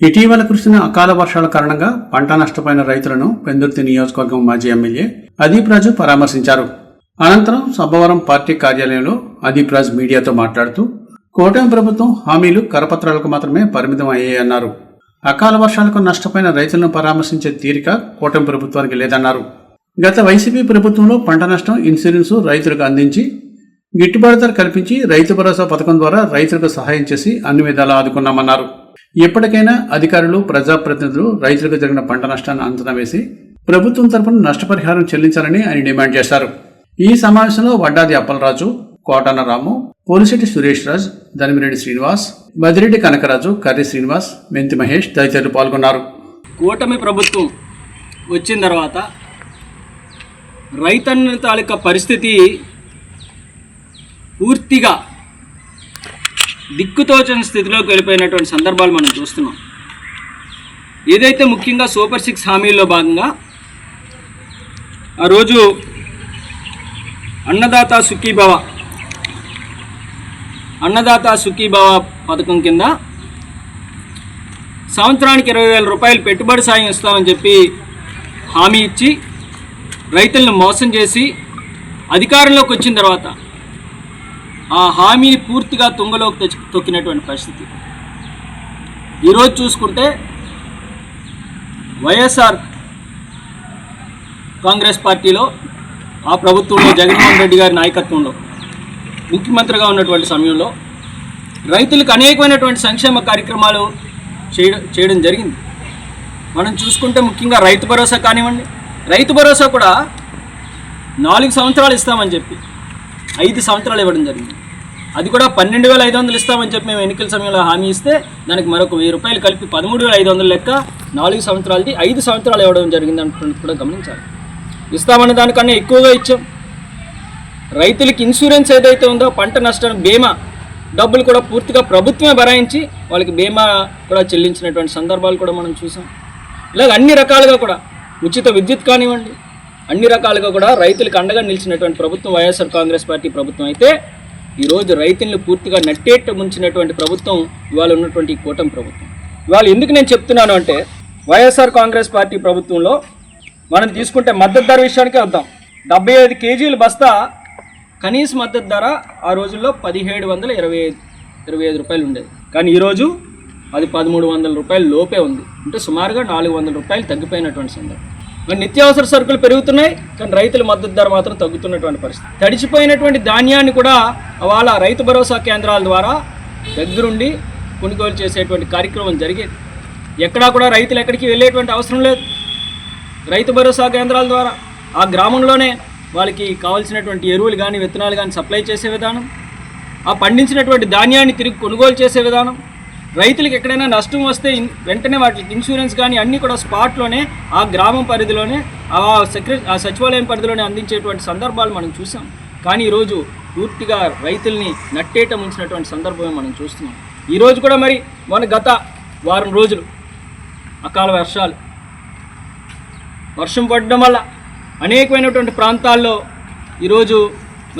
ఇటీవల కురిసిన అకాల వర్షాల కారణంగా పంట నష్టపోయిన రైతులను పెందుర్తి నియోజకవర్గం మాజీ ఎమ్మెల్యే అదీప్ రాజు పరామర్శించారు. అనంతరం సభవరం పార్టీ కార్యాలయంలో అదీప్ రాజ్ మీడియాతో మాట్లాడుతూ కూటమి ప్రభుత్వం హామీలు కరపత్రాలకు మాత్రమే పరిమితం అయ్యాయన్నారు అకాల వర్షాలకు నష్టపోయిన రైతులను పరామర్శించే తీరిక కూటమి ప్రభుత్వానికి లేదన్నారు. గత వైసీపీ ప్రభుత్వంలో పంట నష్టం ఇన్సూరెన్సు రైతులకు అందించి గిట్టుబాటు ధర కల్పించి రైతు భరోసా పథకం ద్వారా రైతులకు సహాయం చేసి అన్ని విధాలా ఆదుకున్నామన్నారు. ఎప్పటికైనా అధికారులు ప్రజాప్రతినిధులు రైతులకు జరిగిన పంట నష్టాన్ని అంచనా వేసి ప్రభుత్వం తరపున నష్టపరిహారం చెల్లించాలని ఆయన డిమాండ్ చేశారు. ఈ సమావేశంలో వడ్డాది అప్పలరాజు కోటాన రాము పోలిశెట్టి సురేష్ రాజ్ ధనిమిరెడ్డి శ్రీనివాస్ బదిరెడ్డి కనకరాజు కర్రి శ్రీనివాస్ మెంతి మహేష్ తదితరులు పాల్గొన్నారు. కూటమి ప్రభుత్వం వచ్చిన తర్వాత రైతన్న తాలూకా పరిస్థితి పూర్తిగా దిక్కుతోచని స్థితిలోకి వెళ్ళిపోయినటువంటి సందర్భాలు మనం చూస్తున్నాం. ఏదైతే ముఖ్యంగా సూపర్ సిక్స్ హామీల్లో భాగంగా ఆ రోజు అన్నదాత సుఖీభవ అన్నదాత సుఖీభవ పథకం కింద సంవత్సరానికి ఇరవై వేల రూపాయలు పెట్టుబడి సాయం ఇస్తామని చెప్పి హామీ ఇచ్చి రైతులను మోసం చేసి అధికారంలోకి వచ్చిన తర్వాత ఆ హామీని పూర్తిగా తుంగలోకి తెచ్చి తొక్కినటువంటి పరిస్థితి. ఈరోజు చూసుకుంటే వైఎస్ఆర్ కాంగ్రెస్ పార్టీలో ఆ ప్రభుత్వంలో జగన్మోహన్ రెడ్డి గారి నాయకత్వంలో ముఖ్యమంత్రిగా ఉన్నటువంటి సమయంలో రైతులకు అనేకమైనటువంటి సంక్షేమ కార్యక్రమాలు చేయడం చేయడం జరిగింది. మనం చూసుకుంటే ముఖ్యంగా రైతు భరోసా కానివ్వండి రైతు భరోసా కూడా నాలుగు సంవత్సరాలు ఇస్తామని చెప్పి ఐదు సంవత్సరాలు ఇవ్వడం జరిగింది. అది కూడా పన్నెండు వేల ఐదు వందలు ఇస్తామని చెప్పి మేము ఎన్నికల సమయంలో హామీ ఇస్తే దానికి మరొక వెయ్యి రూపాయలు కలిపి పదమూడు వేల ఐదు వందల లెక్క నాలుగు సంవత్సరాలది ఐదు సంవత్సరాలు ఇవ్వడం జరిగింది అంటున్నది కూడా గమనించాలి. ఇస్తామన్న దానికన్నా ఎక్కువగా ఇచ్చాం. రైతులకి ఇన్సూరెన్స్ ఏదైతే ఉందో పంట నష్టం బీమా డబ్బులు కూడా పూర్తిగా ప్రభుత్వమే భరాయించి వాళ్ళకి బీమా కూడా చెల్లించినటువంటి సందర్భాలు కూడా మనం చూసాం. ఇలాగ అన్ని రకాలుగా కూడా ఉచిత విద్యుత్ కానివ్వండి అన్ని రకాలుగా కూడా రైతులకు అండగా నిలిచినటువంటి ప్రభుత్వం వైఎస్ఆర్ కాంగ్రెస్ పార్టీ ప్రభుత్వం అయితే ఈరోజు రైతులను పూర్తిగా నట్టేట్టు ముంచినటువంటి ప్రభుత్వం ఇవాళ ఉన్నటువంటి కూటమి ప్రభుత్వం. ఇవాళ ఎందుకు నేను చెప్తున్నాను అంటే వైఎస్ఆర్ కాంగ్రెస్ పార్టీ ప్రభుత్వంలో మనం తీసుకుంటే మద్దతు ధర విషయానికే వద్దాం. డెబ్బై ఐదు కేజీల బస్తా కనీస మద్దతు ధర ఆ రోజుల్లో పదిహేడు వందల ఇరవై ఐదు ఇరవై ఐదు రూపాయలు ఉండేది. కానీ ఈరోజు అది పదమూడు వందల రూపాయలు లోపే ఉంది. అంటే సుమారుగా నాలుగు వందల రూపాయలు తగ్గిపోయినటువంటి సందర్భం. నిత్యావసర సరుకులు పెరుగుతున్నాయి కానీ రైతుల మద్దతు ధర మాత్రం తగ్గుతున్నటువంటి పరిస్థితి. తడిచిపోయినటువంటి ధాన్యాన్ని కూడా వాళ్ళ రైతు భరోసా కేంద్రాల ద్వారా దగ్గరుండి కొనుగోలు చేసేటువంటి కార్యక్రమం జరిగేది. ఎక్కడా కూడా రైతులు ఎక్కడికి వెళ్ళేటువంటి అవసరం లేదు. రైతు భరోసా కేంద్రాల ద్వారా ఆ గ్రామంలోనే వాళ్ళకి కావాల్సినటువంటి ఎరువులు కానీ విత్తనాలు కానీ సప్లై చేసే విధానం ఆ పండించినటువంటి ధాన్యాన్ని తిరిగి కొనుగోలు చేసే విధానం రైతులకు ఎక్కడైనా నష్టం వస్తే వెంటనే వాటికి ఇన్సూరెన్స్ కానీ అన్నీ కూడా స్పాట్లోనే ఆ గ్రామం పరిధిలోనే ఆ సెక్రటరీ ఆ సచివాలయం పరిధిలోనే అందించేటువంటి సందర్భాలు మనం చూసాం. కానీ ఈరోజు పూర్తిగా రైతుల్ని నట్టేట ముంచినటువంటి సందర్భమే మనం చూస్తున్నాం. ఈరోజు కూడా మరి మన గత వారం రోజులు అకాల వర్షాలు వర్షం పడడం వల్ల అనేకమైనటువంటి ప్రాంతాల్లో ఈరోజు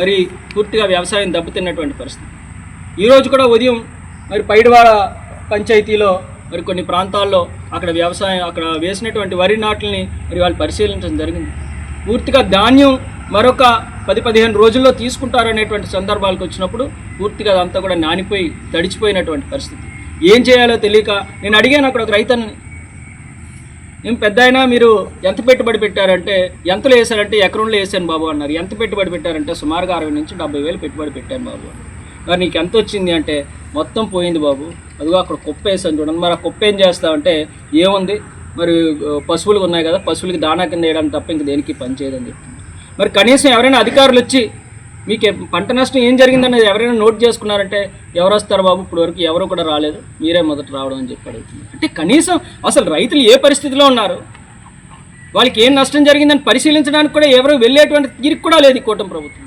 మరి పూర్తిగా వ్యవసాయం దెబ్బతిన్నటువంటి పరిస్థితి. ఈరోజు కూడా ఉదయం మరి పైడివాడ పంచాయతీలో మరి కొన్ని ప్రాంతాల్లో అక్కడ వ్యవసాయం అక్కడ వేసినటువంటి వరి నాట్లని మరి వాళ్ళు పరిశీలించడం జరిగింది. పూర్తిగా ధాన్యం మరొక పది పదిహేను రోజుల్లో తీసుకుంటారనేటువంటి సందర్భాలకు వచ్చినప్పుడు పూర్తిగా అదంతా కూడా నానిపోయి తడిచిపోయినటువంటి పరిస్థితి. ఏం చేయాలో తెలియక నేను అడిగాను అక్కడ ఒక రైతని ఏం పెద్ద అయినా మీరు ఎంత పెట్టుబడి పెట్టారంటే ఎంతలో వేశారంటే ఎకరంలో వేసాను బాబు అన్నారు. ఎంత పెట్టుబడి పెట్టారంటే సుమారుగా అరవై నుంచి డెబ్బై వేలు పెట్టుబడి పెట్టాను బాబు మరి నీకు ఎంత వచ్చింది అంటే మొత్తం పోయింది బాబు. అదిగో అక్కడ కుప్ప వేసాను చూడండి. మరి ఆ కుప్ప ఏం చేస్తామంటే ఏముంది? మరి పశువులు ఉన్నాయి కదా పశువులకి దానా కింద వేయడానికి తప్ప ఇంక దేనికి పని చేయదని చెప్తుంది మరి కనీసం ఎవరైనా అధికారులు వచ్చి మీకు పంట నష్టం ఏం జరిగిందనేది ఎవరైనా నోట్ చేసుకున్నారంటే ఎవరు వస్తారు బాబు? ఇప్పుడు వరకు ఎవరు కూడా రాలేదు. మీరే మొదట రావడం అని చెప్పి అడుగుతుంది అంటే కనీసం అసలు రైతులు ఏ పరిస్థితిలో ఉన్నారు? వాళ్ళకి ఏం నష్టం జరిగిందని పరిశీలించడానికి కూడా ఎవరు వెళ్ళేటువంటి తీరిక కూడా లేదు ఈ కూటమి ప్రభుత్వం.